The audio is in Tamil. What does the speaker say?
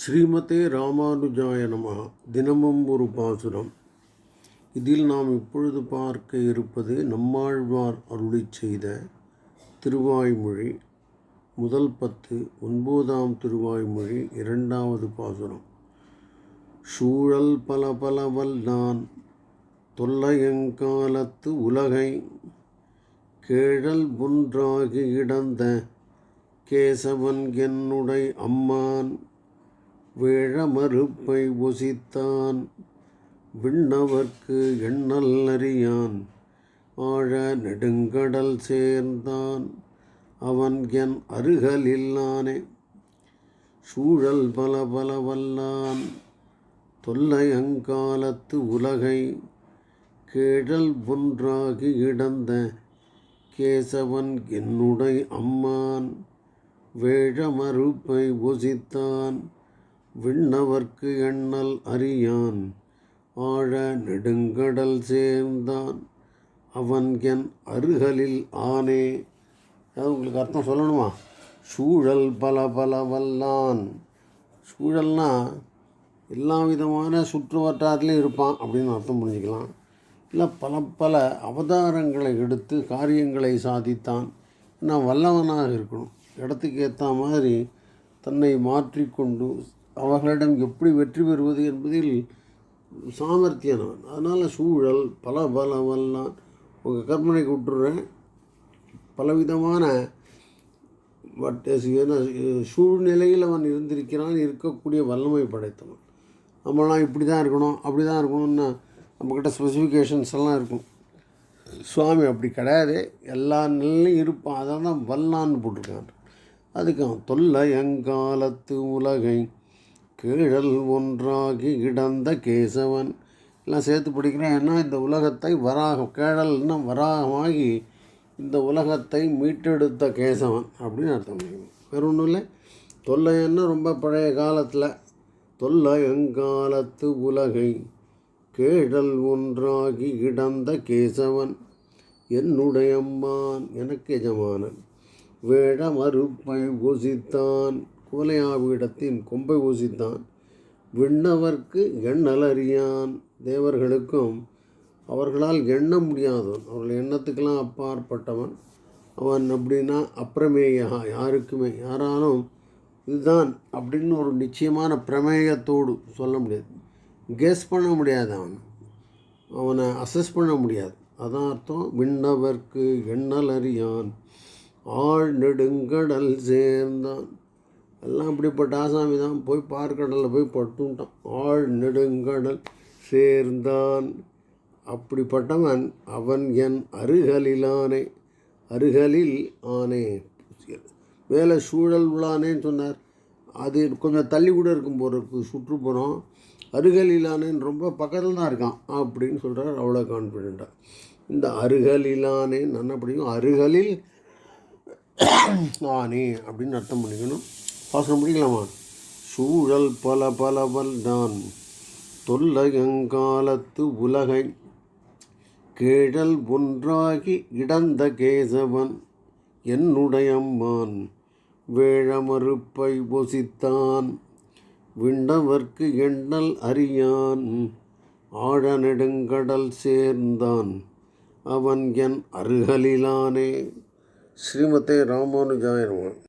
ஸ்ரீமதே ராமானுஜாய நமः தினமும் ஒரு பாசுரம். இதில் நாம் இப்பொழுது பார்க்க இருப்பது நம்மாழ்வார் அருளி செய்த திருவாய்மொழி முதல் பத்து ஒன்பதாம் திருவாய்மொழி இரண்டாவது பாசுரம். சூழல் பல பல வல்லான் தொல்லையங்காலத்து உலகை கேழல் ஒன்றாகி இடந்த கேசவன் என்னுடை அம்மான் வேழமறுப்பை ஒசித்தான் விண்ணவர்க்கு எண்ணல் அறியான். ஆழ நெடுங்கடல் சேர்ந்தான். அவன் என் அருகலில்லானே சூழல் பல பல வல்லான். தொல்லை அங்காலத்து உலகை கேழல் ஒன்றாகி இடந்த கேசவன் என்னுடை அம்மான். வேழமறுப்பை ஒசித்தான் விண்ணவர்க்கு எண்ணல் அறியான். ஆழ நெடுங்கடல் சேர்ந்தான். அவன் என் அருகலில் ஆனே. அது உங்களுக்கு அர்த்தம் சொல்லணுமா? சூழல் பல பல வல்லான். சூழல்னா எல்லா விதமான சுற்றுவட்டாரத்துலேயும் இருப்பான் அப்படின்னு அர்த்தம் புரிஞ்சுக்கலாம். இல்லை பல பல அவதாரங்களை எடுத்து காரியங்களை சாதித்தான். நான் வல்லவனாக இருக்கணும். இடத்துக்கு ஏற்ற மாதிரி தன்னை மாற்றிக்கொண்டு அவர்களிடம் எப்படி வெற்றி பெறுவது என்பதில் சாமர்த்தியானவன். அதனால் சூழல் பல பல வல்லான் உங்கள் கற்பனைக்கு விட்டுறேன். பலவிதமான பட் சூழ்நிலையில் அவன் இருந்திருக்கிறான் இருக்கக்கூடிய வல்லமை படைத்தவன். நம்மளாம் இப்படி தான் இருக்கணும் அப்படி தான் இருக்கணும்னு நம்மக்கிட்ட ஸ்பெசிஃபிகேஷன்ஸ் எல்லாம் இருக்கும். சுவாமி அப்படி கிடையாது. எல்லா நிலையும் இருப்பான். அதான் தான் வல்லான்னு போட்டிருக்கான். அதுக்கு அவன் தொல்லை எங்காலத்து உலகை கீழல் ஒன்றாகி கிடந்த கேசவன். எல்லாம் சேர்த்து படிக்கிறேன். ஏன்னா இந்த உலகத்தை வராக கேழல்னா வராகமாகி இந்த உலகத்தை மீட்டெடுத்த கேசவன் அப்படின்னு அர்த்தம் பண்ணிக்கணும். வேறு ஒன்றும் இல்லை. தொல்லைன்னா ரொம்ப பழைய காலத்தில். தொல்லை எங்காலத்து உலகை கேழல் ஒன்றாகி கிடந்த கேசவன். என்னுடையம்மான் எனக்கு எஜமானன். வேட மறுப்பை கொசித்தான் குவலையாவிடத்தின் கொம்பை ஊசித்தான். விண்ணவர்க்கு எண்ணல் அறியான் தேவர்களுக்கும் அவர்களால் எண்ண முடியாதவன் அவர்கள் எண்ணத்துக்கெல்லாம் அப்பாற்பட்டவன். அவன் அப்படின்னா அப்பிரமேயா யாருக்குமே. யாராலும் இதுதான் அப்படின்னு ஒரு நிச்சயமான பிரமேயத்தோடு சொல்ல முடியாது. கெஸ் பண்ண முடியாது அவன். அவனை அசஸ் பண்ண முடியாது. அதான் அர்த்தம். விண்ணவர்க்கு எண்ணல் அறியான் ஆள் நெடுங்கடல் சேர்ந்தான். எல்லாம் அப்படிப்பட்ட ஆசாமி தான் போய் பார்க்கடலில் போய் பட்டுட்டான். ஆழ் நெடுங்கடல் சேர்ந்தான். அப்படிப்பட்டவன் அவன் என் அருகலிலானே அருகலில் ஆனே மேலே சூழல் உள்ளானேன்னு சொன்னார். அது கொஞ்சம் தள்ளி கூட இருக்கும் போகிறதுக்கு சுற்றுப்புறம் அருகலிலானேன்னு ரொம்ப பக்கத்தில் தான் இருக்கான் அப்படின்னு சொல்கிறார் அவ்வளோ கான்ஃபிடெண்ட்டாக இந்த அருகலிலானே நல்லா பிடிக்கும் அருகலில் ஆனே அப்படின்னு அர்த்தம் பண்ணிக்கணும். பாசனம் முடிக்கலாமா சூழல் பல பலவல் தான் தொல்லையங்காலத்து உலகை கேழல் ஒன்றாகி இடந்த கேசவன் என்னுடையம்மான் வேழமறுப்பை ஒசித்தான் விண்டவர்க்கு எண்ணல் அறியான். ஆழ நெடுங்கடல் சேர்ந்தான். அவன் என் அருகலிலானே. ஸ்ரீமதே ராமானுஜாயனவன்